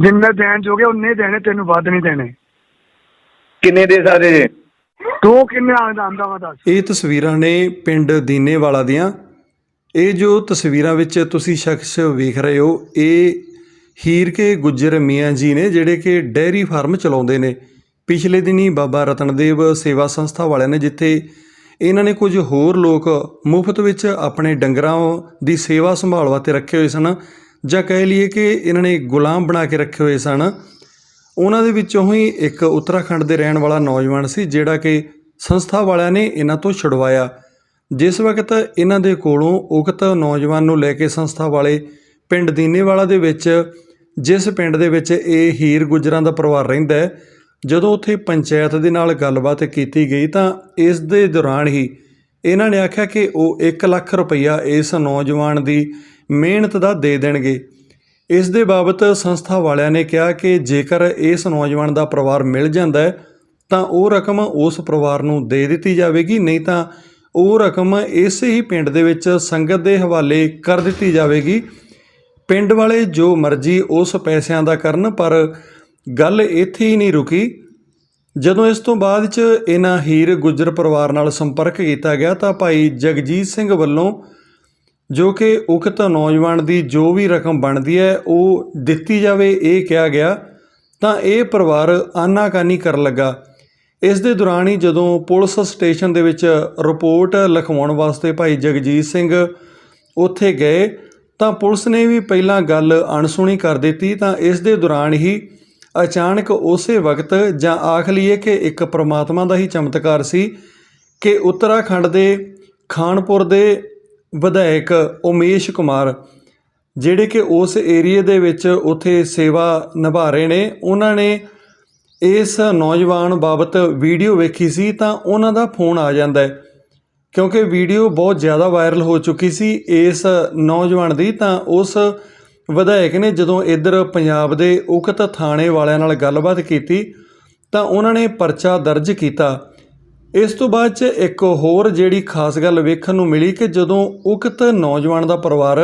ਜਿੰਨੇ ਦੇਣ ਜੋਗੇ ਉਨੇ ਦੇਣੇ ਤੈਨੂੰ ਵੱਧ ਨਹੀਂ ਦੇਣੇ। ਕਿੰਨੇ ਦੇ ਸਾਰੇ ਜੇ? ਤੂੰ ਕਿੰਨੇ ਆਂਦਾ ਆਂਦਾ ਵਾ ਦੱਸ। ਇਹ ਤਸਵੀਰਾਂ ਨੇ ਪਿੰਡ ਦੀਨੇਵਾਲਾ ਦੀਆਂ। ਇਹ ਜੋ ਤਸਵੀਰਾਂ ਵਿੱਚ ਤੁਸੀਂ ਸ਼ਖਸ ਵੇਖ ਰਹੇ ਹੋ ਇਹ ਹੀਰ ਕੇ ਗੁੱਜਰ ਮੀਆਂ ਜੀ ਨੇ ਜਿਹੜੇ ਕਿ ਡੈਰੀ ਫਾਰਮ ਚਲਾਉਂਦੇ ਨੇ। ਪਿਛਲੇ ਦਿਨੀ ਬਾਬਾ ਰਤਨਦੇਵ ਸੇਵਾ ਸੰਸਥਾ ਵਾਲਿਆਂ ਨੇ ਜਿੱਥੇ ਇਹਨਾਂ ਨੇ ਕੁਝ ਹੋਰ ਲੋਕ ਮੁਫਤ ਵਿੱਚ ਆਪਣੇ ਡੰਗਰਾਂ ਦੀ ਸੇਵਾ ਸੰਭਾਲ ਵਾਸਤੇ ਰੱਖੇ ਹੋਏ ਸਨ ਜਾਂ ਕਹਿ ਲਈਏ ਕਿ ਇਹਨਾਂ ਨੇ ਗੁਲਾਮ ਬਣਾ ਕੇ ਰੱਖੇ ਹੋਏ ਸਨ, ਉਹਨਾਂ ਦੇ ਵਿੱਚੋਂ ਹੀ ਇੱਕ ਉੱਤਰਾਖੰਡ ਦੇ ਰਹਿਣ ਵਾਲਾ ਨੌਜਵਾਨ ਸੀ, ਜਿਹੜਾ ਕਿ ਸੰਸਥਾ ਵਾਲਿਆਂ ਨੇ ਇਹਨਾਂ ਤੋਂ ਛੁਡਵਾਇਆ। ਜਿਸ ਵਕਤ ਇਹਨਾਂ ਦੇ ਕੋਲੋਂ ਉਕਤ ਨੌਜਵਾਨ ਨੂੰ ਲੈ ਕੇ ਸੰਸਥਾ ਵਾਲੇ ਪਿੰਡ ਦੀਨੇਵਾਲਾ ਦੇ ਵਿੱਚ, ਜਿਸ ਪਿੰਡ ਦੇ ਵਿੱਚ ਇਹ ਹੀਰ ਗੁਜਰਾਂ ਦਾ ਪਰਿਵਾਰ ਰਹਿੰਦਾ ਹੈ, ਜਦੋਂ ਉੱਥੇ ਪੰਚਾਇਤ ਦੇ ਨਾਲ ਗੱਲਬਾਤ ਕੀਤੀ ਗਈ ਤਾਂ ਇਸ ਦੇ ਦੌਰਾਨ ਹੀ ਇਹਨਾਂ ਨੇ ਆਖਿਆ ਕਿ ਉਹ 1 ਲੱਖ ਰੁਪਈਆ ਇਸ ਨੌਜਵਾਨ ਦੀ ਮਿਹਨਤ ਦਾ ਦੇ ਦੇਣਗੇ। ਇਸ ਦੇ ਬਾਬਤ ਸੰਸਥਾ ਵਾਲਿਆਂ ਨੇ ਕਿਹਾ ਕਿ ਜੇਕਰ ਇਸ ਨੌਜਵਾਨ ਦਾ ਪਰਿਵਾਰ ਮਿਲ ਜਾਂਦਾ ਹੈ, ਤਾਂ ਉਹ ਰਕਮ ਉਸ ਪਰਿਵਾਰ ਨੂੰ ਦੇ ਦਿੱਤੀ ਜਾਵੇਗੀ, ਨਹੀਂ ਤਾਂ ਉਹ ਰਕਮ ਇਸੇ ਹੀ ਪਿੰਡ ਦੇ ਵਿੱਚ ਸੰਗਤ ਦੇ ਹਵਾਲੇ ਕਰ ਦਿੱਤੀ ਜਾਵੇਗੀ। ਪਿੰਡ ਵਾਲੇ ਜੋ ਮਰਜ਼ੀ ਉਸ ਪੈਸਿਆਂ ਦਾ ਕਰਨ, ਪਰ ਗੱਲ ਇੱਥੇ ਹੀ ਨਹੀਂ ਰੁਕੀ। ਜਦੋਂ ਇਸ ਤੋਂ ਬਾਅਦ ਚ ਇਹਨਾਂ ਹੀਰ ਗੁੱਜਰ ਪਰਿਵਾਰ ਨਾਲ ਸੰਪਰਕ ਕੀਤਾ ਗਿਆ, ਤਾਂ ਭਾਈ ਜਗਜੀਤ ਸਿੰਘ ਵੱਲੋਂ ਜੋ ਕਿ ਉਕਤ ਨੌਜਵਾਨ ਦੀ ਜੋ ਵੀ ਰਕਮ ਬਣਦੀ ਹੈ, ਉਹ ਦਿੱਤੀ ਜਾਵੇ, ਇਹ ਕਿਹਾ ਗਿਆ। ਤਾਂ ਇਹ ਪਰਿਵਾਰ ਆਨਾਕਾਨੀ ਕਰਨ ਲੱਗਾ। ਇਸ ਦੇ ਦੌਰਾਨ ਹੀ ਜਦੋਂ ਪੁਲਿਸ ਸਟੇਸ਼ਨ ਦੇ ਵਿੱਚ ਰਿਪੋਰਟ ਲਿਖਵਾਉਣ ਵਾਸਤੇ ਭਾਈ ਜਗਜੀਤ ਸਿੰਘ ਉੱਥੇ ਗਏ, ਤਾਂ ਪੁਲਿਸ ਨੇ ਵੀ ਪਹਿਲਾਂ ਗੱਲ ਅਣਸੁਣੀ ਕਰ ਦਿੱਤੀ। ਤਾਂ ਇਸ ਦੇ ਦੌਰਾਨ ਹੀ ਅਚਾਨਕ ਉਸੇ ਵਕਤ ਜਾਂ ਆਖ ਲਈਏ ਕਿ ਇੱਕ ਪ੍ਰਮਾਤਮਾ ਦਾ ਹੀ ਚਮਤਕਾਰ ਸੀ ਕਿ ਉੱਤਰਾਖੰਡ ਦੇ, ਖਾਨਪੁਰ ਦੇ ਵਿਧਾਇਕ ਉਮੇਸ਼ ਕੁਮਾਰ, ਜਿਹੜੇ ਕਿ ਉਸ ਏਰੀਏ ਦੇ ਵਿੱਚ ਉੱਥੇ ਸੇਵਾ ਨਿਭਾ ਰਹੇ ਨੇ, ਉਹਨਾਂ ਨੇ ਇਸ ਨੌਜਵਾਨ ਬਾਬਤ ਵੀਡੀਓ ਵੇਖੀ ਸੀ ਤਾਂ ਉਹਨਾਂ ਦਾ ਫੋਨ ਆ ਜਾਂਦਾ ਹੈ। ਕਿਉਂਕਿ ਵੀਡੀਓ ਬਹੁਤ ਜ਼ਿਆਦਾ ਵਾਇਰਲ ਹੋ ਚੁੱਕੀ ਸੀ ਇਸ ਨੌਜਵਾਨ ਦੀ, ਤਾਂ ਉਸ ਵਿਧਾਇਕ ਨੇ ਜਦੋਂ ਇੱਧਰ ਪੰਜਾਬ ਦੇ ਉਕਤ ਥਾਣੇ ਵਾਲਿਆਂ ਨਾਲ ਗੱਲਬਾਤ ਕੀਤੀ, ਤਾਂ ਉਹਨਾਂ ਨੇ ਪਰਚਾ ਦਰਜ ਕੀਤਾ। ਇਸ ਤੋਂ ਬਾਅਦ ਚ ਇੱਕ ਹੋਰ ਜਿਹੜੀ ਖਾਸ ਗੱਲ ਵੇਖਣ ਨੂੰ ਮਿਲੀ ਕਿ ਜਦੋਂ ਉਕਤ ਨੌਜਵਾਨ ਦਾ ਪਰਿਵਾਰ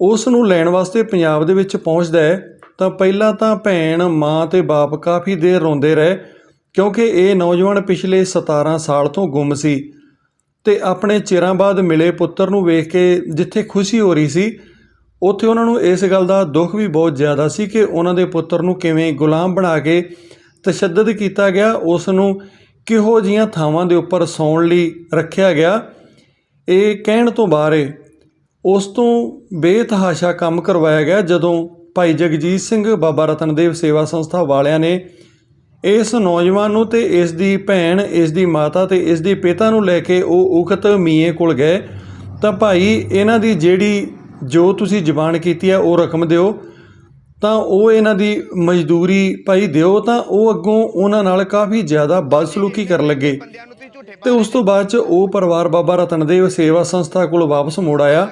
ਉਸ ਨੂੰ ਲੈਣ ਵਾਸਤੇ ਪੰਜਾਬ ਦੇ ਵਿੱਚ ਪਹੁੰਚਦਾ ਹੈ, ਤਾਂ ਪਹਿਲਾਂ ਤਾਂ ਭੈਣ, ਮਾਂ ਤੇ ਬਾਪ ਕਾਫੀ ਦੇਰ ਰੋਂਦੇ ਰਹੇ, ਕਿਉਂਕਿ ਇਹ ਨੌਜਵਾਨ ਪਿਛਲੇ 17 ਸਾਲ ਤੋਂ ਗੁੰਮ ਸੀ ਤੇ ਆਪਣੇ ਚਿਰਾਂ ਬਾਅਦ ਮਿਲੇ ਪੁੱਤਰ ਨੂੰ ਵੇਖ ਕੇ ਜਿੱਥੇ ਖੁਸ਼ੀ ਹੋ ਰਹੀ ਸੀ, ਉੱਥੇ ਉਹਨਾਂ ਨੂੰ ਇਸ ਗੱਲ ਦਾ ਦੁੱਖ ਵੀ ਬਹੁਤ ਜ਼ਿਆਦਾ ਸੀ ਕਿ ਉਹਨਾਂ ਦੇ ਪੁੱਤਰ ਨੂੰ ਕਿਵੇਂ ਗੁਲਾਮ ਬਣਾ ਕੇ ਤਸ਼ੱਦਦ ਕੀਤਾ ਗਿਆ, ਉਸ ਨੂੰ ਕਿਹੋ ਜੀਆਂ ਥਾਵਾਂ ਦੇ ਉੱਪਰ ਸੌਣ ਲਈ ਰੱਖਿਆ ਗਿਆ? ਇਹ ਕਹਿਣ ਤੋਂ ਬਾਹਰ ਏ ਉਸ ਤੋਂ ਬੇਤਹਾਸ਼ਾ ਕੰਮ ਕਰਵਾਇਆ ਗਿਆ ਜਦੋਂ ਭਾਈ ਜਗਜੀਤ ਸਿੰਘ ਬਾਬਾ ਰਤਨਦੇਵ ਸੇਵਾ ਸੰਸਥਾ ਵਾਲਿਆਂ ਨੇ ਇਸ ਨੌਜਵਾਨ ਨੂੰ ਤੇ ਇਸ ਦੀ ਭੈਣ, ਇਸ ਦੀ ਮਾਤਾ ਤੇ ਇਸ ਦੇ ਪਿਤਾ ਨੂੰ ਲੈ ਕੇ ਉਹ ਉਖਤ ਮੀਏ ਕੋਲ ਗਏ। ਤਾਂ ਭਾਈ, ਇਹਨਾਂ ਦੀ ਜਿਹੜੀ ਜੋ ਤੁਸੀਂ ਜ਼ਬਾਨ ਕੀਤੀ ਹੈ, ਉਹ ਰਕਮ ਦਿਓ। ਤਾਂ ਉਹ ਇਹਨਾਂ ਦੀ ਮਜ਼ਦੂਰੀ ਭਾਈ ਦਿਓ ਤਾਂ ਉਹ ਅੱਗੋਂ ਉਹਨਾਂ ਨਾਲ ਕਾਫੀ ਜ਼ਿਆਦਾ ਬਦਸਲੂਕੀ ਕਰਨ ਲੱਗੇ। ਤੇ ਉਸ ਤੋਂ ਬਾਅਦ ਚ ਉਹ ਪਰਿਵਾਰ ਬਾਬਾ ਰਤਨਦੇਵ ਸੇਵਾ ਸੰਸਥਾ ਕੋਲ ਵਾਪਸ ਮੁੜ ਆਇਆ।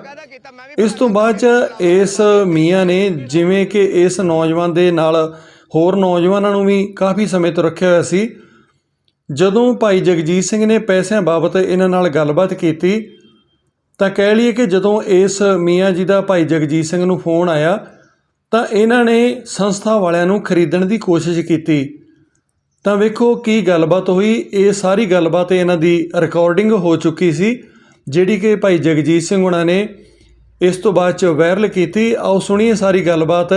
ਇਸ ਤੋਂ ਬਾਅਦ ਚ ਇਸ ਮੀਆਂ ਨੇ ਜਿਵੇਂ ਕਿ ਇਸ ਨੌਜਵਾਨ ਦੇ ਨਾਲ ਹੋਰ ਨੌਜਵਾਨਾਂ ਨੂੰ ਵੀ ਕਾਫੀ ਸਮੇਂ ਤੋਂ ਰੱਖਿਆ ਹੋਇਆ ਸੀ। ਜਦੋਂ ਭਾਈ ਜਗਜੀਤ ਸਿੰਘ ਨੇ ਪੈਸਿਆਂ ਬਾਬਤ ਇਹਨਾਂ ਨਾਲ ਗੱਲਬਾਤ ਕੀਤੀ, ਤਾਂ ਕਹਿ ਲਈਏ ਕਿ ਜਦੋਂ ਇਸ ਮੀਆਂ ਜੀ ਦਾ ਭਾਈ ਜਗਜੀਤ ਸਿੰਘ ਨੂੰ ਫੋਨ ਆਇਆ ਤਾਂ ਇਹਨਾਂ ਨੇ ਸੰਸਥਾ ਵਾਲਿਆਂ ਨੂੰ ਖਰੀਦਣ ਦੀ ਕੋਸ਼ਿਸ਼ ਕੀਤੀ। ਤਾਂ ਵੇਖੋ ਕੀ ਗੱਲਬਾਤ ਹੋਈ। ਇਹ ਸਾਰੀ ਗੱਲਬਾਤ ਇਹਨਾਂ ਦੀ ਰਿਕਾਰਡਿੰਗ ਹੋ ਚੁੱਕੀ ਸੀ ਜਿਹੜੀ ਕਿ ਭਾਈ ਜਗਜੀਤ ਸਿੰਘ ਉਹਨਾਂ ਨੇ ਇਸ ਤੋਂ ਬਾਅਦ ਚ ਵਾਇਰਲ ਕੀਤੀ। ਆਓ ਸੁਣੀਏ ਸਾਰੀ ਗੱਲਬਾਤ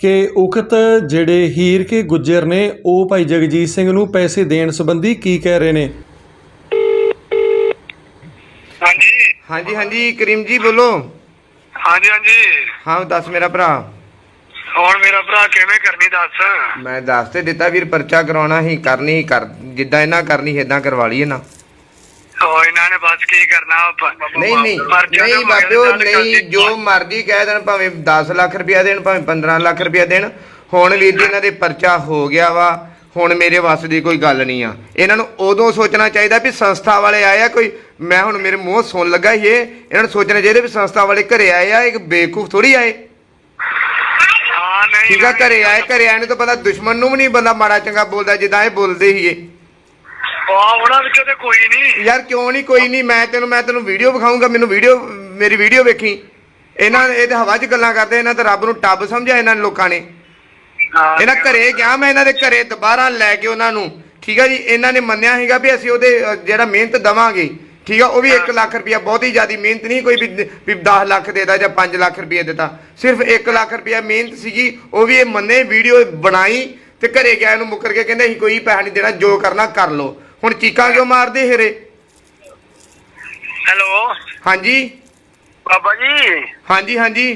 ਕਿ ਉਕਤ ਜਿਹੜੇ ਹੀਰ ਕੇ ਗੁੱਜਰ ਨੇ ਉਹ ਭਾਈ ਜਗਜੀਤ ਸਿੰਘ ਨੂੰ ਪੈਸੇ ਦੇਣ ਸੰਬੰਧੀ ਕੀ ਕਹਿ ਰਹੇ ਨੇ? ਹਾਂਜੀ। ਹਾਂਜੀ ਹਾਂਜੀ। ਕਰੀਮ ਜੀ ਬੋਲੋ। ਹਾਂਜੀ ਹਾਂਜੀ। ਹਾਂ ਦੱਸ ਮੇਰਾ ਭਰਾ। ਹੁਣ ਮੇਰਾ ਭਰਾ ਕਿਵੇਂ ਕਰਨੀ ਦੱਸ? ਮੈਂ ਦੱਸ ਤੇ ਦਿੱਤਾ ਵੀਰ ਪਰਚਾ ਕਰਾਉਣਾ ਹੀ ਕਰਨੀ ਕਰ ਜਿੱਦਾਂ ਇਹਨਾਂ ਕਰਨੀ ਇਦਾਂ ਕਰਵਾ ਲਈਏ ਨਾ। ਉਹ ਇਹਨਾਂ ਨੇ ਬਸ ਕੀ ਕਰਨਾ ਪ- ਨਹੀਂ ਨਹੀਂ ਪਰਚਾ ਨਹੀਂ ਤਾਂ ਬਾਬਿਓ ਗੱਲ ਨਹੀਂ ਕਰਨੀ। ਜੋ ਮਰਜ਼ੀ ਕਹਿ ਦੇਣ ਭਾਵੇਂ 10 ਲੱਖ ਰੁਪਇਆ ਦੇਣ ਭਾਵੇਂ 15 ਲੱਖ ਰੁਪਇਆ ਦੇਣ। ਹੁਣ ਵੀਰ ਜੀ ਇਹਨਾਂ ਦੇ ਪਰਚਾ ਹੋ ਗਿਆ ਵਾ ਹੁਣ ਮੇਰੇ ਵੱਸ ਦੀ ਕੋਈ ਗੱਲ ਨਹੀਂ ਆ। ਇਹਨਾਂ ਨੂੰ ਉਦੋਂ ਸੋਚਣਾ ਚਾਹੀਦਾ ਵੀ ਸੰਸਥਾ ਵਾਲੇ ਆਏ ਆ ਕੋਈ ਮੈਂ ਹੁਣ ਮੇਰੇ ਮੂੰਹ ਸੁਣ ਲੱਗਾ ਹੀ ਇਹ ਇਹਨਾਂ ਨੂੰ ਸੋਚਣਾ ਚਾਹੀਦਾ ਵੀ ਸੰਸਥਾ ਵਾਲੇ ਘਰੇ ਆਏ ਆ ਇੱਕ ਬੇਵਕੂਫ ਥੋੜੀ ਆਏ। ਨਹੀਂ ਠੀਕ ਆ ਘਰੇ ਆਏ ਘਰੇ ਆਏ ਨੂੰ ਤਾਂ ਪਤਾ ਦੁਸ਼ਮਣ ਨੂੰ ਵੀ ਨਹੀਂ ਬੰਦਾ ਮਾੜਾ ਚੰਗਾ ਬੋਲਦਾ ਜਿੱਦਾਂ ਇਹ ਬੋਲਦੇ ਹੀ ਇਹ ਉਹ ਉਹਨਾਂ ਵਿੱਚੋਂ ਤੇ ਕੋਈ ਨਹੀਂ। ਯਾਰ ਕਿਉਂ ਨਹੀਂ ਕੋਈ ਨਹੀਂ ਮੈਂ ਤੈਨੂੰ ਮੈਂ ਤੈਨੂੰ ਵੀਡੀਓ ਵਿਖਾਉਂਗਾ ਮੈਨੂੰ ਵੀਡੀਓ ਮੇਰੀ ਵੀਡੀਓ ਵੇਖੀ। ਇਹਨਾਂ ਇਹ ਤੇ ਹਵਾ 'ਚ ਗੱਲਾਂ ਕਰਦੇ ਇਹਨਾਂ ਤੇ ਰੱਬ ਨੂੰ ਟੱਬ ਸਮਝਿਆ ਇਹਨਾਂ ਨੇ ਲੋਕਾਂ ਨੇ। ਇਹਨਾਂ ਘਰੇ ਗਿਆ ਮੈਂ ਇਹਨਾਂ ਦੇ ਘਰੇ ਦੁਬਾਰਾ ਲੈ ਕੇ ਉਹਨਾਂ ਨੂੰ। ਠੀਕ ਹੈ ਜੀ ਇਹਨਾਂ ਨੇ ਮੰਨਿਆ ਹੈਗਾ ਵੀ ਅਸੀਂ ਉਹਦੇ ਜਿਹੜਾ ਮਿਹਨਤ ਦਵਾਂਗੇ ਠੀਕ ਆ ਉਹ ਵੀ 1 ਲੱਖ ਰੁਪਇਆ ਬਹੁਤੀ ਜ਼ਿਆਦੀ ਮਿਹਨਤ ਨਹੀਂ ਕੋਈ ਵੀ ਵੀ 10 ਲੱਖ ਦੇਦਾ ਜਾਂ 5 ਲੱਖ ਰੁਪਇਆ ਦਿੱਤਾ। ਸਿਰਫ 1 ਲੱਖ ਰੁਪਇਆ ਮਿਹਨਤ ਸੀਗੀ ਉਹ ਵੀ ਇਹ ਮੰਨੇ ਵੀਡੀਓ ਬਣਾਈ ਤੇ ਘਰੇ ਗਿਆ ਇਹਨੂੰ ਮੁੱਕਰ ਕੇ ਕਹਿੰਦੇ ਅਸੀਂ ਕੋਈ ਪੈਸਾ ਨਹੀਂ ਦੇਣਾ ਜੋ ਕਰਨਾ ਕਰ ਲਓ। ਹੁਣ ਚੀਕਾਂ ਕਿਉਂ ਮਾਰਦੇ ਹਿਰੇ? ਹੈਲੋ? ਹਾਂਜੀ। ਬਾਬਾ ਜੀ। ਹਾਂਜੀ ਹਾਂਜੀ।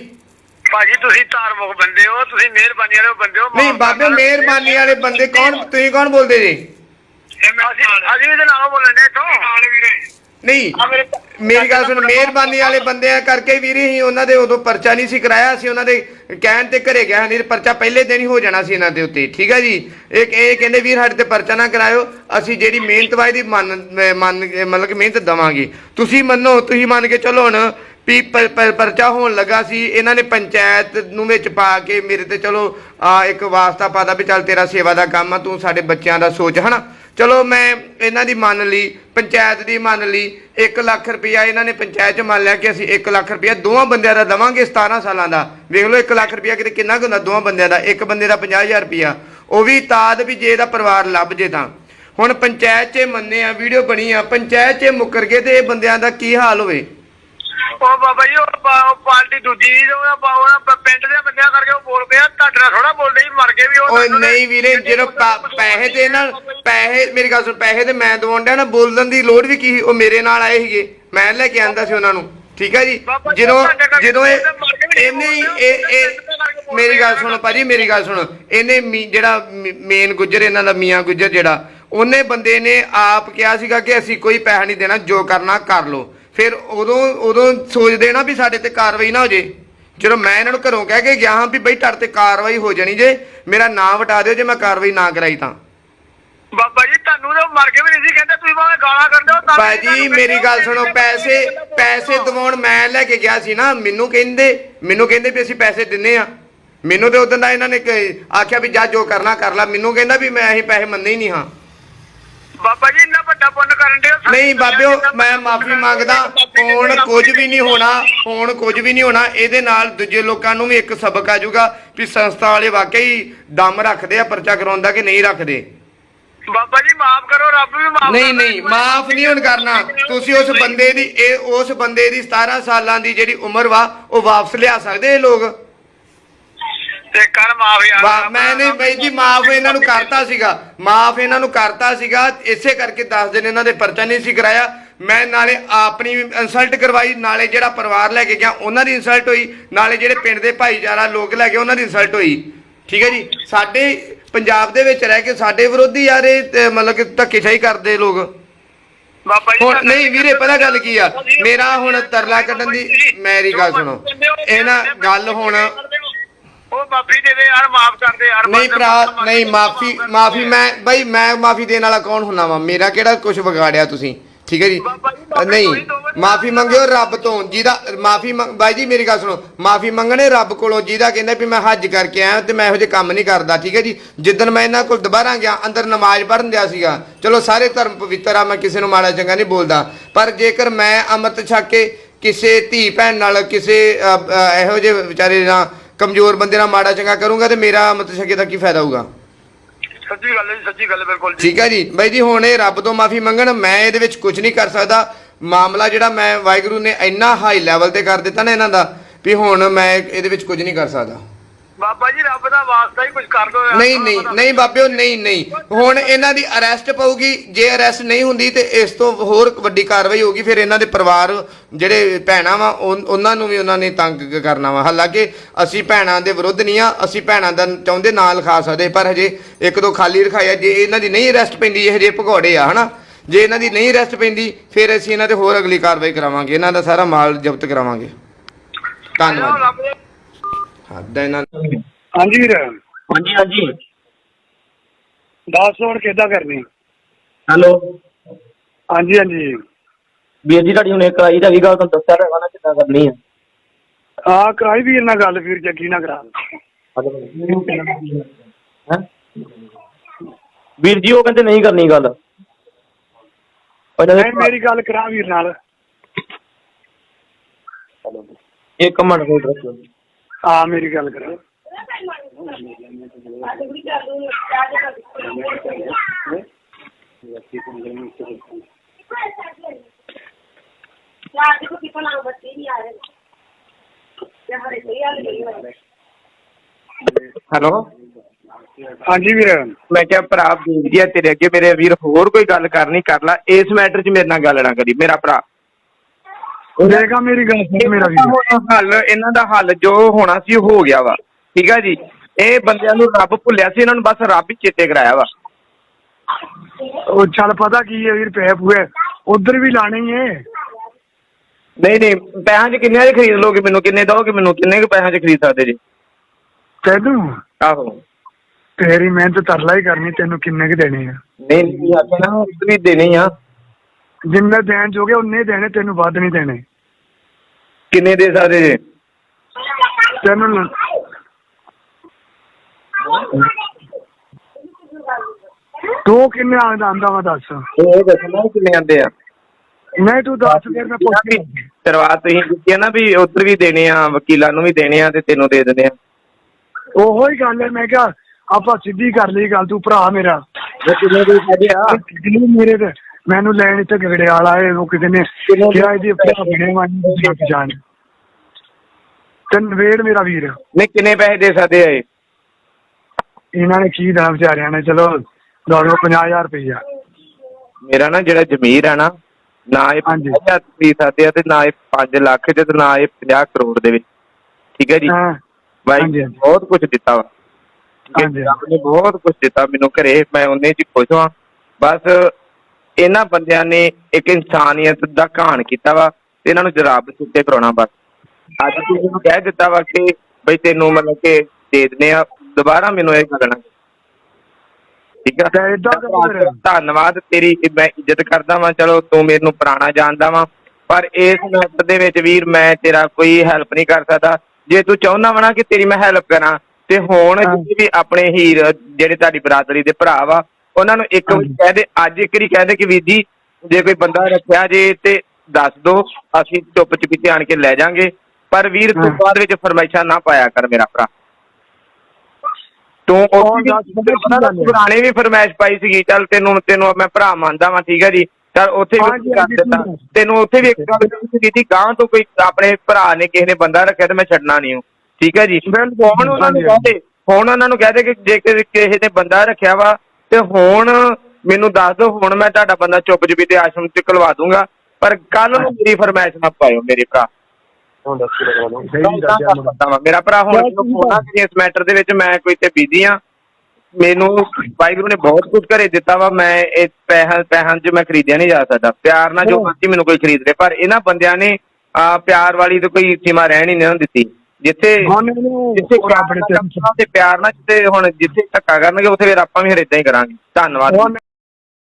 ਭਾਜੀ ਤੁਸੀਂ ਧਾਰਮਿਕ ਬੰਦੇ ਹੋ ਤੁਸੀਂ ਮਿਹਰਬਾਨੀ ਵਾਲੇ ਬੰਦੇ ਹੋ ਨਹੀਂ ਬਾਬੇ ਮਿਹਰਬਾਨੀ ਵਾਲੇ ਬੰਦੇ ਕੌਣ ਤੁਸੀਂ ਕੌਣ ਬੋਲਦੇ ਜੀ? ਅਸੀਂ ਅਸੀਂ ਵੀ ਤੇ ਨਾਲੋਂ ਬੋਲਣ ਦੇ ਇੱਥੋਂ। ਨਾਲ ਵੀਰੇ ਨਹੀਂ ਮੇਰੇ ਗੱਲ ਸੁਣ ਮਿਹਰਬਾਨੀ ਵਾਲੇ ਬੰਦੇ ਆ ਕਰਕੇ ਵੀਰੇ ਹੀ ਉਹਨਾਂ ਦੇ ਉਦੋਂ ਪਰਚਾ ਨਹੀਂ ਸੀ ਕਰਾਇਆ ਸੀ ਉਹਨਾਂ ਦੇ ਕਹਿਣ ਤੇ ਘਰੇ ਗਿਆ ਨਹੀਂ ਪਰਚਾ ਪਹਿਲੇ ਦਿਨ ਹੀ ਹੋ ਜਾਣਾ ਸੀ ਇਹਨਾਂ ਦੇ ਉੱਤੇ ਠੀਕ ਹੈ ਜੀ? ਇਹ ਇਹ ਕਹਿੰਦੇ ਵੀਰ ਸਾਡੇ ਤੇ ਪਰਚਾ ਨਾ ਕਰਾਇਓ ਅਸੀਂ ਜਿਹੜੀ ਮਿਹਨਤ ਵਾਈ ਦੀ ਮੰਨ ਮੰਨ ਮਤਲਬ ਕਿ ਮਿਹਨਤ ਦਵਾਂਗੇ। ਤੁਸੀਂ ਮੰਨੋ ਤੁਸੀਂ ਮੰਨ ਕੇ ਚਲੋ ਹੁਣ ਵੀ ਪਰਚਾ ਹੋਣ ਲੱਗਾ ਸੀ ਇਹਨਾਂ ਨੇ ਪੰਚਾਇਤ ਨੂੰ ਵਿੱਚ ਪਾ ਕੇ ਮੇਰੇ ਤੇ ਚਲੋ ਇੱਕ ਵਾਸਤਾ ਪਾਦਾ ਵੀ ਚੱਲ ਤੇਰਾ ਸੇਵਾ ਦਾ ਕੰਮ ਆ ਤੂੰ ਸਾਡੇ ਬੱਚਿਆਂ ਦਾ ਸੋਚ ਹਨਾ? ਚਲੋ ਮੈਂ ਇਹਨਾਂ ਦੀ ਮੰਨ ਲਈ, ਪੰਚਾਇਤ ਦੀ ਮੰਨ ਲਈ 1 ਲੱਖ ਰੁਪਇਆ ਇਹਨਾਂ ਨੇ ਪੰਚਾਇਤ ਚ ਮੰਨ ਲਿਆ ਕਿ ਅਸੀਂ 1 ਲੱਖ ਰੁਪਇਆ ਦੋਵਾਂ ਬੰਦਿਆਂ ਦਾ ਦਵਾਂਗੇ 17 ਸਾਲਾਂ ਦਾ। ਵੇਖ ਲਓ 1 ਲੱਖ ਰੁਪਇਆ ਕਿਤੇ ਕਿੰਨਾ ਕੁ ਹੁੰਦਾ ਦੋਵਾਂ ਬੰਦਿਆਂ ਦਾ, ਇੱਕ ਬੰਦੇ ਦਾ 50000 ਰੁਪਇਆ। ਉਹ ਵੀ ਤਾਦ ਵੀ ਜੇ ਇਹਦਾ ਪਰਿਵਾਰ ਲੱਭ ਜੇ ਤਾਂ। ਹੁਣ ਪੰਚਾਇਤ 'ਚ ਮੰਨੇ ਆ, ਵੀਡੀਓ ਬਣੀ ਆ, ਪੰਚਾਇਤ 'ਚ ਮੁੱਕਰ ਗਏ ਤੇ ਇਹ ਬੰਦਿਆਂ ਦਾ ਕੀ ਹਾਲ ਹੋਵੇ? ਉਹ ਬਾਬਾ ਜੀ ਉਹ ਪਾ- ਉਹ ਪਾਰਟੀ ਦੂਜੀ ਦੀ ਤੇ ਉਹਨਾਂ ਪਾ- ਉਹਨਾਂ ਪ- ਪਿੰਡ ਦੇ ਬੰਦਿਆਂ ਕਰਕੇ ਉਹ ਬੋਲ ਪਿਆ ਤੁਹਾਡੇ ਨਾਲ ਥੋੜਾ ਬੋਲਦੇ ਸੀ ਮਰ ਗਏ ਵੀ ਉਹ ਓਏ ਨੇ- ਨਹੀਂ ਵੀਰੇ ਜਦੋਂ ਪਾ- ਪੈਸੇ ਤੇ ਨਾਲ ਪੈਸੇ ਮੇਰੀ ਗੱਲ ਸੁਣ ਪੈਸੇ ਤੇ ਮੈਂ ਦਵਾਉਣ ਡਿਆ ਨਾ ਬੋਲਣ ਦੀ ਲੋੜ ਵੀ ਕੀ ਸੀ? ਉਹ ਮੇਰੇ ਨਾਲ ਆਏ ਸੀਗੇ ਮੈਂ ਲੈ ਕੇ ਆਂਦਾ ਸੀ ਉਹਨਾਂ ਨੂੰ ਠੀਕ ਹੈ ਜੀ? ਜਦੋਂ ਜਦੋਂ ਇਹ ਇਹਨੇ ਇਹ ਇਹ ਮੇਰੀ ਗੱਲ ਸੁਣ ਭਾਜੀ ਮੇਰੀ ਗੱਲ ਸੁਣ। ਇਹਨੇ ਮੀ- ਜਿਹੜਾ ਮੇਨ ਗੁੱਜਰ ਇਹਨਾਂ ਦਾ ਮੀਆਂ ਗੁੱਜਰ ਜਿਹੜਾ ਉਹਨੇ ਬੰਦੇ ਨੇ ਆਪ ਕਿਹਾ ਸੀਗਾ ਕਿ ਅਸੀਂ ਕੋਈ ਪੈਸਾ ਨਹੀਂ ਦੇਣਾ ਜੋ ਕਰਨਾ ਕਰ ਲਓ। ਫਿਰ ਉਦੋਂ ਉਦੋਂ ਸੋਚਦੇ ਨਾ ਵੀ ਸਾਡੇ ਤੇ ਕਾਰਵਾਈ ਨਾ ਹੋ ਜੇ। ਜਦੋਂ ਮੈਂ ਇਹਨਾਂ ਨੂੰ ਘਰੋਂ ਕਹਿ ਕੇ ਗਿਆ ਹਾਂ ਵੀ ਬਈ ਤੁਹਾਡੇ ਤੇ ਕਾਰਵਾਈ ਹੋ ਜਾਣੀ ਜੇ ਮੇਰਾ ਨਾਮ ਵਟਾ ਦਿਓ ਜੇ ਮੈਂ ਕਾਰਵਾਈ ਨਾ ਕਰਾਈ ਤਾਂ। ਬਾਬਾ ਜੀ ਤੁਹਾਨੂੰ ਤਾਂ ਮਰ ਕੇ ਵੀ ਨਹੀਂ ਸੀ ਕਹਿੰਦੇ ਤੁਸੀਂ ਭਾਵੇਂ ਗਾਲਾਂ ਕੱਢਦੇ ਹੋ ਤਾਂ ਤੁਹਾਨੂੰ ਮੇਰੀ ਗੱਲ ਸੁਣੋ ਪੈਸੇ ਪੈਸੇ ਦਿਵਾਉਣ ਮੈਂ ਲੈ ਕੇ ਗਿਆ ਸੀ ਨਾ ਮੈਨੂੰ ਕਹਿੰਦੇ ਮੈਨੂੰ ਕਹਿੰਦੇ ਵੀ ਅਸੀਂ ਪੈਸੇ ਦਿੰਨੇ ਆ। ਮੈਨੂੰ ਤੇ ਉਦੋਂ ਦਾ ਇਹਨਾਂ ਨੇ ਆਖਿਆ ਵੀ ਜਾ ਜੋ ਕਰਨਾ ਕਰ ਲੈ। ਮੈਨੂੰ ਕਹਿੰਦਾ ਵੀ ਮੈਂ ਅਸੀਂ ਪੈਸੇ ਮੰਨੇ ਹੀ ਨਹੀਂ ਹਾਂ ਬਾਬਾ ਜੀ ਇੰਨਾ ਵੱਡਾ ਪੁੰਨ ਕਰਨ ਦੇ ਨਹੀਂ ਬਾਬਿਓ ਮੈਂ ਮਾਫੀ ਮੰਗਦਾ। ਹੁਣ ਕੁਝ ਵੀ ਨਹੀਂ ਹੋਣਾ ਹੁਣ ਕੁਝ ਵੀ ਨਹੀਂ ਹੋਣਾ। ਇਹਦੇ ਨਾਲ ਦੂਜੇ ਲੋਕਾਂ ਨੂੰ ਵੀ ਇੱਕ ਸਬਕ ਆ ਜਾਊਗਾ ਵੀ ਸੰਸਥਾ ਵਾਲੇ ਵਾਕਈ ਦਮ ਰੱਖਦੇ ਆ ਪਰਚਾ ਕਰਾਉਂਦਾ ਕਿ ਨਹੀਂ ਰੱਖਦੇ। ਬਾਬਾ ਜੀ ਮਾਫ ਕਰੋ ਰੱਬ ਵੀ ਮਾਫ ਨਹੀਂ ਨਹੀਂ ਮਾਫ ਨਹੀਂ ਹੁਣ ਕਰਨਾ। ਤੁਸੀਂ ਉਸ ਬੰਦੇ ਦੀ ਇਹ ਉਸ ਬੰਦੇ ਦੀ 17 ਸਾਲਾਂ ਦੀ ਜਿਹੜੀ ਉਮਰ ਵਾ ਉਹ ਵਾਪਸ ਲਿਆ ਸਕਦੇ ਇਹ ਲੋਕ? ਤੇ ਕਰ ਮਾਫ ਯਾਰ। ਵਾ- ਮੈਂ ਨਹੀਂ ਬਈ ਜੀ ਮਾਫ ਇਹਨਾਂ ਨੂੰ ਕਰਤਾ ਸੀਗਾ। ਮਾਫ ਇਹਨਾਂ ਨੂੰ ਕਰਤਾ ਸੀਗਾ। ਇਸੇ ਕਰਕੇ 10 ਦਿਨ ਇਹਨਾਂ ਦੇ ਪਰਚਾ ਨਹੀਂ ਸੀ ਕਰਾਇਆ। ਮੈਂ ਨਾਲੇ ਆਪਣੀ ਇਨਸਲਟ ਕਰਵਾਈ। ਨਾਲੇ ਜਿਹੜਾ ਪਰਿਵਾਰ ਲੈ ਕੇ ਗਿਆ ਉਹਨਾਂ ਦੀ ਇਨਸਲਟ ਹੋਈ। ਨਾਲੇ ਜਿਹੜੇ ਪਿੰਡ ਦੇ ਭਾਈਚਾਰਾ ਲੋਕ ਲੈ ਕੇ ਉਹਨਾਂ ਦੀ ਇਨਸਲਟ ਹੋਈ। ਠੀਕ ਹੈ ਜੀ? ਸਾਡੇ ਪੰਜਾਬ ਦੇ ਵਿੱਚ ਰਹਿ ਕੇ ਸਾਡੇ ਵਿਰੋਧੀ ਯਾਰ ਇਹ ਮਤਲਬ ਕਿ ਧੱਕੇਸ਼ਾਹੀ ਕਰਦੇ ਲੋਕ। ਬਾਬਾ ਜੀ ਹੁਣ ਨਹੀਂ ਵੀਰੇ ਪਤਾ ਗੱਲ ਕੀ ਆ? ਮੇਰਾ ਹੁਣ ਤਰਲਾ ਕੱਢਣ ਦੀ ਮੇਰੀ ਗੱਲ ਸੁਣੋ। ਇਹ ਨਾ ਗੱਲ ਹੁਣ ਉਹ ਮਾਫੀ ਦੇ ਦੇ ਯਾਰ ਮਾਫ ਕਰ ਦੇ ਯਾਰ ਨਹੀਂ ਭਰਾ ਨਹੀਂ ਮਾਫੀ ਮਾਫੀ ਮੈਂ ਬਈ ਮੈਂ ਮਾਫੀ ਦੇਣ ਵਾਲਾ ਕੌਣ ਹੁੰਨਾ ਵਾ? ਮੇਰਾ ਕਿਹੜਾ ਕੁਝ ਵਿਗਾੜਿਆ ਤੁਸੀਂ? ਠੀਕ ਹੈ ਜੀ? ਨਹੀਂ ਮਾਫੀ ਮੰਗਿਓ ਰੱਬ ਤੋਂ ਜਿਹਦਾ ਮਾਫੀ ਬਾਈ ਜੀ ਮੇਰੀ ਗੱਲ ਸੁਣੋ। ਮਾਫੀ ਮੰਗਣੇ ਰੱਬ ਕੋਲੋਂ ਜਿਹਦਾ ਕਹਿੰਦਾ ਵੀ ਮੈਂ ਹੱਜ ਕਰਕੇ ਆਇਆ ਤੇ ਮੈਂ ਇਹੋ ਜਿਹੇ ਕੰਮ ਨਹੀਂ ਕਰਦਾ ਠੀਕ ਹੈ ਜੀ? ਜਿੱਦਣ ਮੈਂ ਇਹਨਾਂ ਕੋਲ ਦੁਬਾਰਾ ਗਿਆ ਅੰਦਰ ਨਮਾਜ਼ ਪੜ੍ਹਨ ਦਿਆ ਸੀਗਾ। ਚਲੋ ਸਾਰੇ ਧਰਮ ਪਵਿੱਤਰ ਆ ਮੈਂ ਕਿਸੇ ਨੂੰ ਮਾੜਾ ਚੰਗਾ ਨਹੀਂ ਬੋਲਦਾ। ਪਰ ਜੇਕਰ ਮੈਂ ਅੰਮ੍ਰਿਤ ਛਕ ਕੇ ਕਿਸੇ ਧੀ ਭੈਣ ਨਾਲ ਕਿਸੇ ਇਹੋ ਜਿਹੇ ਵਿਚਾਰੇ ਨਾਲ ਕਮਜ਼ੋਰ ਬੰਦੇ ਨਾਲ ਮਾੜਾ ਚੰਗਾ ਕਰੂੰਗਾ ਤੇ ਮੇਰਾ ਅੰਮ੍ਰਿਤ ਛਕੇ ਦਾ ਕੀ ਫਾਇਦਾ ਹੋਊਗਾ? ਸੱਚੀ ਗੱਲ ਹੈ ਜੀ ਸੱਚੀ ਗੱਲ ਹੈ ਬਿਲਕੁਲ ਜੀ। ਠੀਕ ਹੈ ਜੀ। ਬਾਈ ਜੀ ਹੁਣ ਇਹ ਰੱਬ ਤੋਂ ਮਾਫੀ ਮੰਗਣ ਮੈਂ ਇਹਦੇ ਵਿੱਚ ਕੁਝ ਨਹੀਂ ਕਰ ਸਕਦਾ। ਮਾਮਲਾ ਜਿਹੜਾ ਮੈਂ ਵਾਹਿਗੁਰੂ ਨੇ ਇੰਨਾ ਹਾਈ ਲੈਵਲ ਤੇ ਕਰ ਦਿੱਤਾ ਨਾ ਇਹਨਾਂ ਦਾ ਵੀ ਹੁਣ ਮੈਂ ਇਹਦੇ ਵਿੱਚ ਕੁਝ ਨਹੀਂ ਕਰ ਸਕਦਾ। ਬਾਬਾ ਜੀ ਰੱਬ ਦਾ ਵਾਸਤਾ ਹੀ ਕੁਝ ਕਰ ਦੋ ਯਾਰ। ਨਹੀਂ ਨਹੀਂ ਨਹੀਂ ਬਾਬਿਓ ਨਹੀਂ ਨਹੀਂ। ਹੁਣ ਇਹਨਾਂ ਦੀ ਅਰੈਸਟ ਪਊਗੀ ਜੇ ਅਰੈਸਟ ਨਹੀਂ ਹੁੰਦੀ ਤੇ ਇਸ ਤੋਂ ਹੋਰ ਵੱਡੀ ਕਾਰਵਾਈ ਹੋਊਗੀ ਫਿਰ ਇਹਨਾਂ ਦੇ ਪਰਿਵਾਰ ਜਿਹੜੇ ਭੈਣਾਂ ਵਾ ਉਹਨਾਂ ਨੂੰ ਵੀ ਉਹਨਾਂ ਨੇ ਤੰਗ ਕਰਨਾ ਵਾ। ਹਾਲਾਂਕਿ ਅਸੀਂ ਭੈਣਾਂ ਦੇ ਵਿਰੁੱਧ ਨਹੀਂ ਆ ਅਸੀਂ ਭੈਣਾਂ ਦਾ ਚਾਹੁੰਦੇ ਨਾਂ ਲਿਖਾ ਸਕਦੇ ਪਰ ਹਜੇ ਇੱਕ ਦੋ ਖਾਲੀ ਰਖਾਇਆ ਜੇ ਇਹਨਾਂ ਦੀ ਨਹੀਂ ਅਰੈਸਟ ਪੈਂਦੀ ਇਹ ਹਜੇ ਭਗੌੜੇ ਆ ਹਨਾ? ਜੇ ਇਹਨਾਂ ਦੀ ਨਹੀਂ ਅਰੈਸਟ ਪੈਂਦੀ ਫਿਰ ਅਸੀਂ ਇਹਨਾਂ ਤੇ ਹੋਰ ਅਗਲੀ ਕਾਰਵਾਈ ਕਰਾਵਾਂਗੇ ਇਹਨਾਂ ਦਾ ਸਾਰਾ ਮਾਲ ਜ਼ਬਤ ਕਰਾਵਾਂਗੇ। ਧੰਨਵਾਦ। ਹੱਦ ਹੈ ਇਹਨਾਂ ਹਾਂਜੀ ਵੀਰ। ਹਾਂਜੀ ਹਾਂਜੀ। ਦੱਸ ਹੁਣ ਕਿੱਦਾਂ ਕਰਨੀ? ਹੈਲੋ। ਹਾਂਜੀ ਹਾਂਜੀ। ਵੀਰ ਜੀ ਤੁਹਾਡੀ ਹੁਣੇ ਕਰਾਈ ਦਾ ਵੀ ਗੱਲ ਤੁਹਾਨੂੰ ਦੱਸਿਆ ਤਾਂ ਹੈਗਾ ਨਾ ਕਿੱਦਾਂ ਕਰਨੀ ਆ। ਆ ਕਰਾਈ ਵੀਰ ਨਾਲ ਗੱਲ ਵੀਰ ਜੱਗੀ ਨਾਲ ਕਰਾ ਹੈਂ? ਵੀਰ ਜੀ ਉਹ ਕਹਿੰਦੇ ਨਹੀਂ ਕਰਨੀ ਗੱਲ। ਨਹੀਂ ਮੇਰੀ ਗੱਲ ਕਰਾ ਵੀਰ ਨਾਲ। ਇੱਕ ਮਿੰਟ ਵੇਟ ਰੱਖੋ ਆ ਮੇਰੀ ਗੱਲ ਕਰ। ਯਾਰ ਦੇਖੋ ਕਿਪਨ ਆ ਬੱਤੀ ਨਹੀਂ ਆ ਰਹੇ ਤੇ ਹਰੇ ਸਹੀ ਆ ਗਈ ਹੈਲੋ। ਹਾਂਜੀ ਵੀਰ। ਮੈਂ ਕਿਹਾ ਭਰਾ ਬੇਨਤੀ ਹੈ ਤੇਰੇ ਅੱਗੇ ਮੇਰੇ ਵੀਰ ਹੋਰ ਕੋਈ ਗੱਲ ਕਰਨੀ ਕਰ ਲੈ। ਇਸ ਮੈਟਰ 'ਚ ਮੇਰੇ ਨਾਲ ਗੱਲ ਨਾ ਕਰੀ ਮੇਰਾ ਭਰਾ। ਦੇਖਾ ਮੇਰੀ ਗੱਲ ਸੁਣ ਮੇਰਾ ਵੀਰ। ਹੱਲ ਇਹਨਾਂ ਦਾ ਹੱਲ ਜੋ ਹੋਣਾ ਸੀ ਹੋ ਗਿਆ ਵਾ। ਠੀਕ ਆ ਜੀ? ਇਹ ਬੰਦਿਆਂ ਨੂੰ ਰੱਬ ਭੁੱਲਿਆ ਸੀ ਇਹਨਾਂ ਨੂੰ ਬਸ ਰੱਬ ਹੀ ਚੇਤੇ ਕਰਾਇਆ ਵਾ। ਉਹ ਚੱਲ ਪਤਾ ਕੀ ਹੈ ਵੀਰ ਪੈ ਪੂਏ ਉਧਰ ਵੀ ਲਾਣੇ ਹੀ ਏ ਨਹੀਂ ਨਹੀਂ ਪੈਸਿਆਂ 'ਚ ਕਿੰਨਿਆਂ 'ਚ ਖਰੀਦ ਲੋਗੇ ਮੈਨੂੰ? ਕਿੰਨੇ ਦਓਗੇ ਮੈਨੂੰ? ਕਿੰਨੇ ਕੁ ਪੈਸਿਆਂ 'ਚ ਖਰੀਦ ਸਕਦੇ ਜੀ? ਤੈਨੂੰ? ਆਹੋ। ਤੇਰੀ ਮਿਹਨਤ ਤਰਲਾ ਹੀ ਕਰਨੀ ਤੈਨੂੰ ਕਿੰਨੇ ਕੁ ਦੇਣੇ ਆ? ਨਹੀਂ ਨਹੀਂ ਆਖੇ ਨਾ ਉਹ ਵੀ ਦੇਣੇ ਆ। ਜਿੰਨੇ ਦੇਣ ਜੋਗੇ ਉਨੇ ਦੇਣੇ ਤੈਨੂੰ ਵੱਧ ਨਹੀਂ ਦੇਣੇ। ਕਿੰਨੇ ਦੇ ਸਕਦੇ ਜੀ? ਤੈਨੂੰ ਤੂੰ ਕਿੰਨੇ ਆਂਦਾ ਆਂਦਾ ਵਾ ਦੱਸ। ਇਹ ਦੱਸਣਾ ਕਿੰਨੇ ਆਂਦੇ ਆ। ਨਹੀਂ ਤੂੰ ਦੱਸ ਫਿਰ ਮੈਂ ਪੁੱਛ ਕੇ ਸ਼ੁਰੂਆਤ ਤੁਸੀਂ ਕੀਤੀ ਆ ਨਾ ਵੀ ਉਧਰ ਵੀ ਦੇਣੇ ਆ ਵਕੀਲਾਂ ਨੂੰ ਵੀ ਦੇਣੇ ਆ ਤੇ ਤੈਨੂੰ ਦੇ ਦਿੰਦੇ ਆ। ਉਹੋ ਹੀ ਗੱਲ ਹੈ ਮੈਂ ਕਿਹਾ ਆਪਾਂ ਸਿੱਧੀ ਕਰ ਲਈ ਗੱਲ ਤੂੰ ਭਰਾ ਮੇਰਾ। ਉਹ ਕਿੰਨੇ ਦੇ ਸਕਦੇ ਆ? ਕਿੰਨੇ ਮੇਰੇ ਤੇ? ਮੈਨੂੰ ਲੈਣ ਇੱਥੇ ਗਗੜੇ ਵਾਲਾ ਹੈ ਉਹ ਕਿਤੇ ਨੇ ਕਿਹਾ ਇਹਦੀ ਭਰਾ ਬਣੇ ਵਾਂ ਤੁਸੀਂ ਪਛਾਣ ਤੇ ਨਵੇੜ ਮੇਰਾ ਵੀਰ। ਨਹੀਂ ਕਿੰਨੇ ਪੈਸੇ ਦੇ ਸਕਦੇ ਆ ਇਹ? ਇਹਨਾਂ ਨੇ ਕੀ ਦਾ ਵਿਚਾਰਿਆਂ ਨੇ ਚਲੋ ਦੋਨੋਂ 50000 ਰੁਪਈਆ ਮੇਰਾ ਨਾ ਜਿਹੜਾ ਜ਼ਮੀਰ ਆ ਨਾ ਨਾ ਇਹ ਹਾਂਜੀ। 50000 ਖਰੀਦ ਸਕਦੇ ਆ ਤੇ ਨਾ ਇਹ 5 ਲੱਖ ਤੇ ਨਾ ਇਹ 50 ਕਰੋੜ ਦੇ ਵਿੱਚ। ਠੀਕ ਹੈ ਜੀ? ਬਾਈ। ਬਹੁਤ ਕੁਝ ਦਿੱਤਾ ਵਾ। ਠੀਕ ਹੈ ਜੀ, ਨੇ ਬਹੁਤ ਕੁਝ ਦਿੱਤਾ ਮੈਨੂੰ ਘਰੇ ਮੈਂ ਉਹਨੇ ਚ ਖੁਸ਼ ਹਾਂ। ਬਸ ਇਹਨਾਂ ਬੰਦਿਆਂ ਨੇ ਇੱਕ ਇਨਸਾਨੀਅਤ ਦਾ ਘਾਣ ਕੀਤਾ ਵਾ ਤੇ ਇਹਨਾਂ ਨੂੰ ਜਰਾਬ ਸੁੱਤੇ ਕਰਾਉਣਾ ਬਸ ਅੱਜ ਤੂੰ ਮੈਨੂੰ ਕਹਿ ਦਿੱਤਾ ਵਾ ਕਿ ਬਈ ਤੈਨੂੰ ਮਤਲਬ ਕਿ ਦੇ ਦਿੰਦੇ ਆ ਦੁਬਾਰਾ ਮੈਨੂੰ ਇਹ ਕਰਨਾ ਠੀਕ ਆ? ਤੇ ਏਦਾਂ ਕਰ ਫਿਰ। ਧੰਨਵਾਦ ਤੇਰੀ ਮੈਂ ਇੱਜ਼ਤ ਕਰਦਾ ਵਾਂ ਚਲੋ ਤੂੰ ਮੈਨੂੰ ਪੁਰਾਣਾ ਜਾਣਦਾ ਵਾਂ। ਪਰ ਇਸ ਮੈਟਰ ਦੇ ਵਿੱਚ ਵੀਰ ਮੈਂ ਤੇਰਾ ਕੋਈ ਹੈਲਪ ਨਹੀਂ ਕਰ ਸਕਦਾ। ਜੇ ਤੂੰ ਚਾਹੁੰਦਾ ਵਾ ਨਾ ਕਿ ਤੇਰੀ ਮੈਂ ਹੈਲਪ ਕਰਾਂ ਤੇ ਹੁਣ ਹਾਂ। ਵੀ ਆਪਣੇ ਹੀਰ ਜਿਹੜੇ ਤੁਹਾਡੀ ਬਰਾਦਰੀ ਦੇ ਭਰਾ ਵਾ ਉਹਨਾਂ ਨੂੰ ਇੱਕ ਵਾਰੀ। ਕਹਿ ਦੇ ਅੱਜ ਇੱਕ ਵਾਰੀ ਕਹਿ ਦੇ ਕਿ ਵੀਰ ਜੀ ਜੇ ਕੋਈ ਬੰਦਾ ਰੱਖਿਆ ਜੇ ਤੇ ਦੱਸ ਦੋ ਅਸੀਂ ਚੁੱਪ ਚੁਪੀਤੇ ਆਣ ਕੇ ਲੈ ਜਾਾਂਗੇ ਪਰ ਵੀਰ ਤੂੰ। ਬਾਅਦ ਵਿੱਚ ਫਰਮਾਇਸ਼ਾਂ ਨਾ ਪਾਇਆ ਕਰ ਮੇਰਾ ਭਰਾ ਤੂੰ ਉਹ? ਪੁਰਾਣੇ ਵੀ ਫਰਮਾਇਸ਼ ਪਾਈ ਸੀਗੀ ਚੱਲ ਤੈਨੂੰ ਤੈਨੂੰ ਮੈਂ ਭਰਾ ਮੰਨਦਾ ਵਾਂ ਠੀਕ ਹੈ ਜੀ ਚੱਲ ਉੱਥੇ ਵੀ ਕਰ ਦਿੱਤਾ। ਤੈਨੂੰ ਉੱਥੇ ਵੀ ਇੱਕ ਗੱਲ ਕੀਤੀ ਸੀ ਗਾਂ ਤੋਂ ਕੋਈ ਆਪਣੇ ਭਰਾ ਨੇ ਕਿਸੇ ਨੇ ਬੰਦਾ ਰੱਖਿਆ ਤੇ ਮੈਂ ਛੱਡਣਾ ਨਹੀਂ ਹੂੰ ਠੀਕ ਹੈ ਜੀ ਹੁਣ ਉਹਨਾਂ ਨੂੰ ਕਹਦੇ ਹੁਣ ਉਹਨਾਂ ਨੂੰ ਕਹਦੇ ਕਿ ਜੇ ਕਿਸੇ ਨੇ ਬੰਦਾ ਰੱਖਿਆ ਵਾ ਤੇ ਹੁਣ ਮੈਨੂੰ ਦੱਸ ਦਿਓ ਹੁਣ ਮੈਂ ਤੁਹਾਡਾ ਬੰਦਾ ਚੁੱਪ ਜਬੀ ਤੇ ਆਸ਼ਰਮ ਚ ਕਲਵਾ ਦੂੰਗਾ ਪਰ ਕੱਲ ਨੂੰ ਮੇਰੀ ਫਰਮਾਇਸ਼ ਨਾ ਪਾਇਓ ਮੇਰੇ ਭਰਾ। ਸਹੀ ਦੱਸਿਆ ਮੇਰਾ ਭਰਾ ਹੁਣ ਫੋਨ ਇਸ ਮੈਟਰ ਦੇ ਵਿੱਚ ਮੈਂ ਕੋਈ ਤੇ ਬਿਜ਼ੀ ਆ। ਮੈਨੂੰ ਵਾਹਿਗੁਰੂ ਨੇ ਬਹੁਤ ਕੁਝ ਘਰੇ ਦਿੱਤਾ ਵਾ ਮੈਂ ਇਹ ਪੈਸਾ ਪੈਸਿਆਂ 'ਚ ਮੈਂ ਖਰੀਦਿਆ ਨਹੀਂ ਜਾ ਸਕਦਾ। ਪਿਆਰ ਨਾਲ ਜੋ। ਮਰਜ਼ੀ ਮੈਨੂੰ ਕੋਈ ਖਰੀਦ ਲੇ ਪਰ ਇਹਨਾਂ ਬੰਦਿਆਂ ਨੇ ਆ ਪਿਆਰ ਵਾਲੀ ਤਾਂ ਕੋਈ ਸੀਮਾ ਰਹਿਣ ਹੀ ਨਹੀਂ ਦਿੱਤੀ। ਜਿੱਥੇ ਜਿੱਥੇ ਨਾਲ ਤੇ ਪਿਆਰ ਨਾਲ ਜਿੱਥੇ ਹੁਣ ਜਿੱਥੇ ਧੱਕਾ ਕਰਨਗੇ ਉੱਥੇ ਫਿਰ ਆਪਾਂ ਵੀ ਫਿਰ ਇਦਾਂ ਹੀ ਕਰਾਂਗੇ। ਧੰਨਵਾਦ।